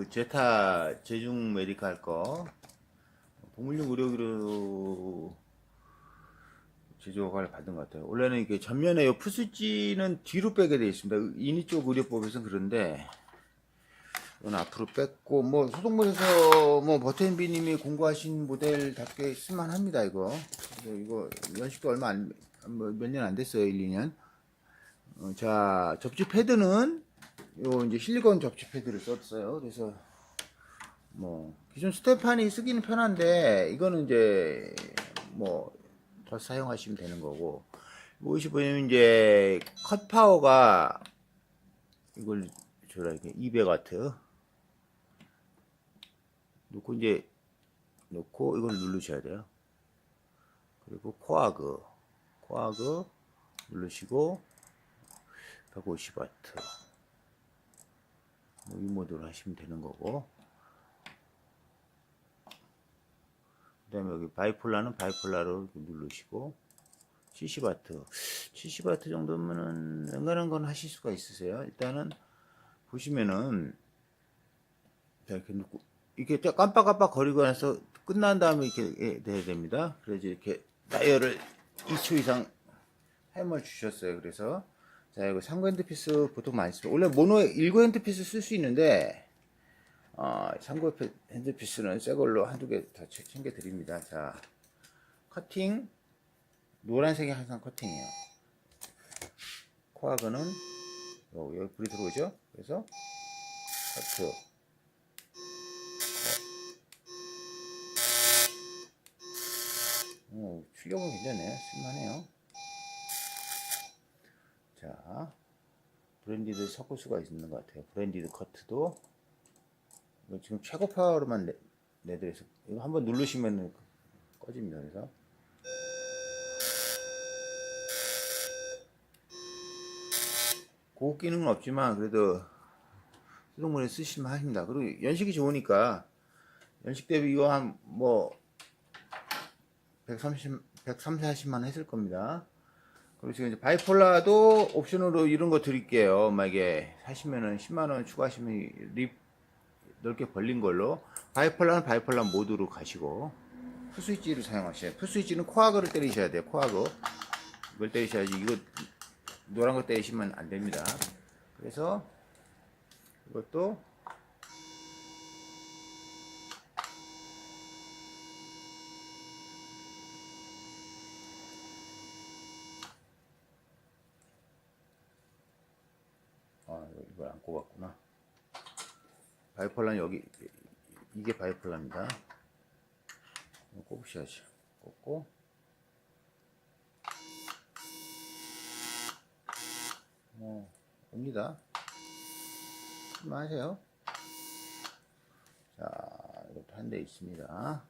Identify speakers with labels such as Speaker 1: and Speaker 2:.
Speaker 1: 그 제타 제중 메디칼 거 동물용 의료기로 제조 허가를 받은 것 같아요. 원래는 이게 전면에 요 푸스지는 뒤로 빼게 되어 있습니다. 인위 쪽 의료법에서는 그런데 이건 앞으로 뺐고 뭐 소독물에서 뭐 버텐비님이 공부하신 모델답게 쓸만합니다 이거. 이거 연식도 얼마 안 몇 년안 됐어요 1, 2년. 어, 자 접지 패드는 요 이제 실리콘 접지 패드를 썼어요. 그래서 뭐 기존 스테판이 쓰기는 편한데 이거는 이제 뭐 더 사용하시면 되는 거고 무엇이 보면 이제 컷 파워가 이걸 저라 이렇게 200와트 놓고 이제 놓고 이걸 누르셔야 돼요. 그리고 코아그 코아그 누르시고 150와트 뭐 이 모드로 하시면 되는 거고. 그 다음에 여기 바이폴라는 바이폴라로 누르시고 70와트. 70와트 정도면은 웬간한 건 하실 수가 있으세요. 일단은 보시면은 자 이렇게 놓고 이렇게 딱 깜빡깜빡 거리고 나서 끝난 다음에 이렇게 예, 돼야 됩니다. 그래서 이렇게 다이얼을 2초 이상 타임을 주셨어요. 그래서 자 이거 3구 핸드피스 보통 많이 쓰고 원래 모노 1구 핸드피스 쓸 수 있는데 어, 3구 핸드피스는 새 걸로 한두 개 다 챙겨 드립니다. 자 커팅. 노란색이 항상 커팅이에요. 코아그는 여기, 여기 불이 들어오죠? 그래서 커트. 오, 출력은 괜찮네요 쓸만해요 자, 브랜디드 섞을 수가 있는 것 같아요. 브랜디드 커트도 이거 지금 최고 파워로만 내, 내드려서 이거 한번 누르시면 꺼집니다. 그래서 고급 기능은 없지만 그래도 수동물에 쓰시면 하십니다. 그리고 연식이 좋으니까 연식 대비 이거 한 뭐 130, 130, 40만 했을 겁니다. 그리고 지금 이제 바이폴라도 옵션으로 이런 거 드릴게요. 만약에 사시면은 10만원 추가하시면 립 넓게 벌린 걸로 바이폴라는 바이폴라 모드로 가시고 푸스위치를 사용하셔야 돼요. 푸스위치는 코아그를 때리셔야 돼요. 코아그 이걸 때리셔야지 이거 노란 거 때리시면 안 됩니다. 그래서 이것도 아, 이걸 안 꼽았구나. 바이폴라는 여기, 이게 바이폴라입니다. 이거 꼽으셔야죠. 꼽고. 뭐, 옵니다. 하세요. 자, 이것도 한 대 있습니다.